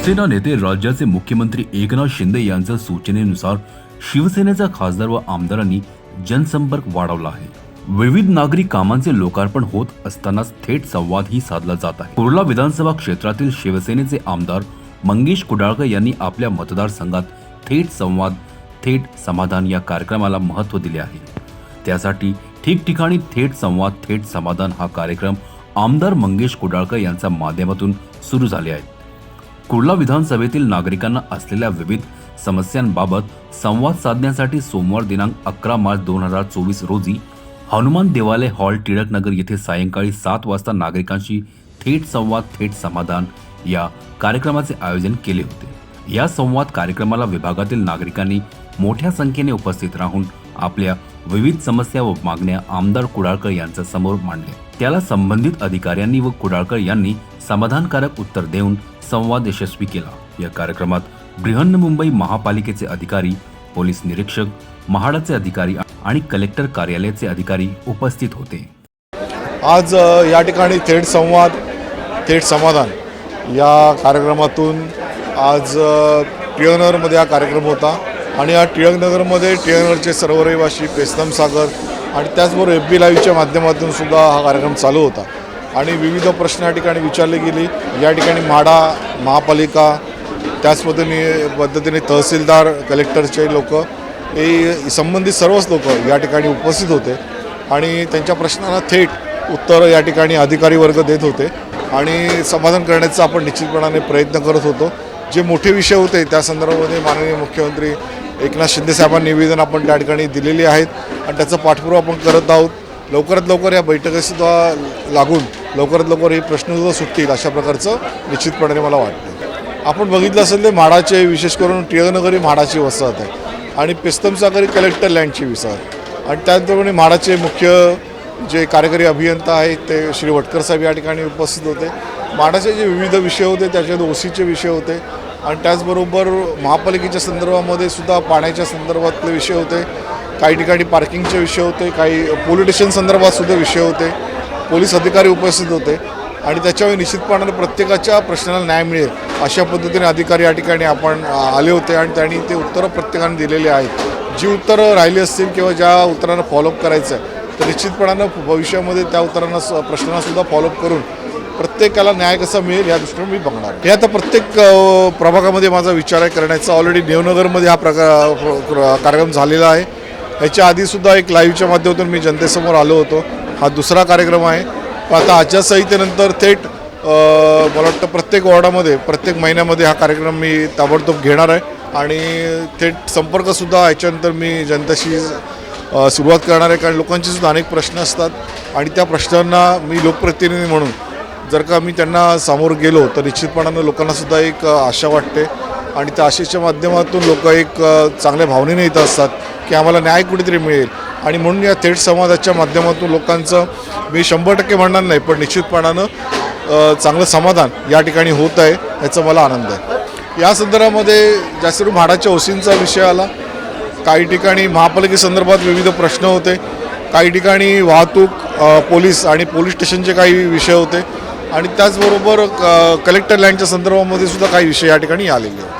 शिवसेना नेते राज्याचे मुख्यमंत्री एकनाथ शिंदे यांच्या सूचनेनुसार शिवसेनेचा खासदार व आमदारांनी जनसंपर्क वाढवला आहे. विविध नागरी कामांचे लोकार्पण होत असतानाच थेट संवादही साधला जात आहे. कुर्ला विधानसभा क्षेत्रातील शिवसेनेचे आमदार मंगेश कुडाळकर यांनी आपल्या मतदारसंघात थेट संवाद थेट समाधान या कार्यक्रमाला महत्त्व दिले आहे. त्यासाठी ठिकठिकाणी थेट संवाद थेट समाधान हा कार्यक्रम आमदार मंगेश कुडाळकर यांच्या माध्यमातून सुरू झाले आहेत. कुर्ला विधानसभेतील नागरिकांना असलेल्या विविध समस्यांबाबत संवाद साधण्यासाठी सोमवार दिनांक अकरा मार्च दोन हजार चोवीस रोजी हनुमान देवालय हॉल टिळकनगर येथे सायंकाळी सात वाजता नागरिकांशी थेट संवाद थेट समाधान या कार्यक्रमाचे आयोजन केले होते. या संवाद कार्यक्रमाला विभागातील नागरिकांनी मोठ्या संख्येने उपस्थित राहून आपल्या विविध समस्या व मागण्या आमदार कुडाळकर यांच्या समोर मांडल्या. त्याला संबंधित अधिकाऱ्यांनी व कुडाळकर यांनी समाधानकारक उत्तर देऊन संवाद यशस्वी केला. या कार्यक्रमात बृहन्मुंबई महापालिकेचे अधिकारी पोलीस निरीक्षक महाडाचे अधिकारी आणि कलेक्टर कार्यालयाचे अधिकारी उपस्थित होते. आज या ठिकाणी थेट संवाद थेट समाधान या कार्यक्रमातून आज टिळकनगरमध्ये हा कार्यक्रम होता आणि या टिळकनगरमध्ये टिळकनगरचे सर्व रहिवासी पेस्तम सागर आणि त्याचबरोबर एफ बी लाईव्हच्या माध्यमातून सुद्धा हा कार्यक्रम चालू होता. आणि विविध प्रश्न या ठिकाणी विचारले गेले. या ठिकाणी म्हाडा महापालिका त्याच पद्धतीने पद्धतीने तहसीलदार कलेक्टरचे लोक हे संबंधित सर्वच लोक या ठिकाणी उपस्थित होते. आणि त्यांच्या प्रश्नांना थेट उत्तरं या ठिकाणी अधिकारी वर्ग देत होते. आणि समाधान करण्याचा आपण निश्चितपणाने प्रयत्न करत होतो. जे मोठे विषय होते त्या संदर्भामध्ये माननीय मुख्यमंत्री एकनाथ शिंदेसाहेबांना निवेदन आपण त्या ठिकाणी दिलेले आहेत. आणि त्याचा पाठपुरावा आपण करत आहोत. लवकरात लवकर या बैठकीसुद्धा लागून लवकरात लवकर हे प्रश्नसुद्धा सुटतील अशा प्रकारचं निश्चितपणाने मला वाटतं. आपण बघितलं असेल ते म्हाडाचे विशेष करून टिळकनगरी म्हाडाची वसाहत आहे. आणि पिस्तम सागरी कलेक्टर लँडची वसाहत. आणि त्याचप्रमाणे म्हाडाचे मुख्य जे कार्यकारी अभियंता आहेत ते श्री वटकर साहेब या ठिकाणी उपस्थित होते. म्हाडाचे जे विविध विषय होते त्याच्यात ओसीचे विषय होते. आणि त्याचबरोबर महापालिकेच्या संदर्भामध्ये सुद्धा पाण्याच्या संदर्भातले विषय होते. काही ठिकाणी पार्किंगचे विषय होते काही पोलीस स्टेशन संदर्भात सुद्धा विषय होते. पोलीस अधिकारी उपस्थित होते आणि त्याच्यावेळी निश्चितपणाने प्रत्येकाच्या प्रश्नाला न्याय मिळेल अशा पद्धतीने अधिकारी या ठिकाणी आपण आले होते आणि त्यांनी ते उत्तरं प्रत्येकाने दिलेली आहेत. जी उत्तरं राहिली असतील किंवा ज्या उत्तरांना फॉलोअप करायचं आहे तर निश्चितपणानं भविष्यामध्ये त्या उत्तरांना प्रश्नांनासुद्धा फॉलोअप करून प्रत्येकाला न्याय कसा मिळेल या दृष्टीने मी बघणार हे आता प्रत्येक प्रभागामध्ये माझा विचार आहे करण्याचा. ऑलरेडी देवनगरमध्ये हा प्रकार कार्यक्रम झालेला आहे. ह्याच्या आधीसुद्धा एक लाईव्हच्या माध्यमातून मी जनतेसमोर आलो होतो. हा दुसरा कार्यक्रम आहे. आता आचारसंहितेनंतर थेट मला वाटतं प्रत्येक वॉर्डामध्ये प्रत्येक महिन्यामध्ये हा कार्यक्रम मी ताबडतोब घेणार आहे. आणि थेट संपर्कसुद्धा याच्यानंतर मी जनतेशी सुरुवात करणार आहे. कारण लोकांचे सुद्धा अनेक प्रश्न असतात. आणि त्या प्रश्नांना मी लोकप्रतिनिधी म्हणून जर का मी त्यांना सामोर गेलो तर निश्चितपणानं लोकांनासुद्धा एक आशा वाटते. आणि त्या आशेच्या माध्यमातून लोक एक चांगल्या भावनेने येत असतात. की आम्हाला न्याय कुठेतरी मिळेल. आणि म्हणून या थेट संवादाच्या माध्यमातून लोकांचं मी शंभर टक्के म्हणणार नाही पण निश्चितपणानं चांगलं समाधान या ठिकाणी होत आहे याचा मला आनंद आहे. या संदर्भामध्ये जास्त करून म्हाडाच्या ओसींचा विषय आला. काही ठिकाणी महापालिकेसंदर्भात विविध प्रश्न होते. काही ठिकाणी वाहतूक पोलीस आणि पोलीस स्टेशनचे काही विषय होते. आणि त्याचबरोबर क- कलेक्टर लँडच्या संदर्भामध्ये सुद्धा काही विषय या ठिकाणी आलेले होते.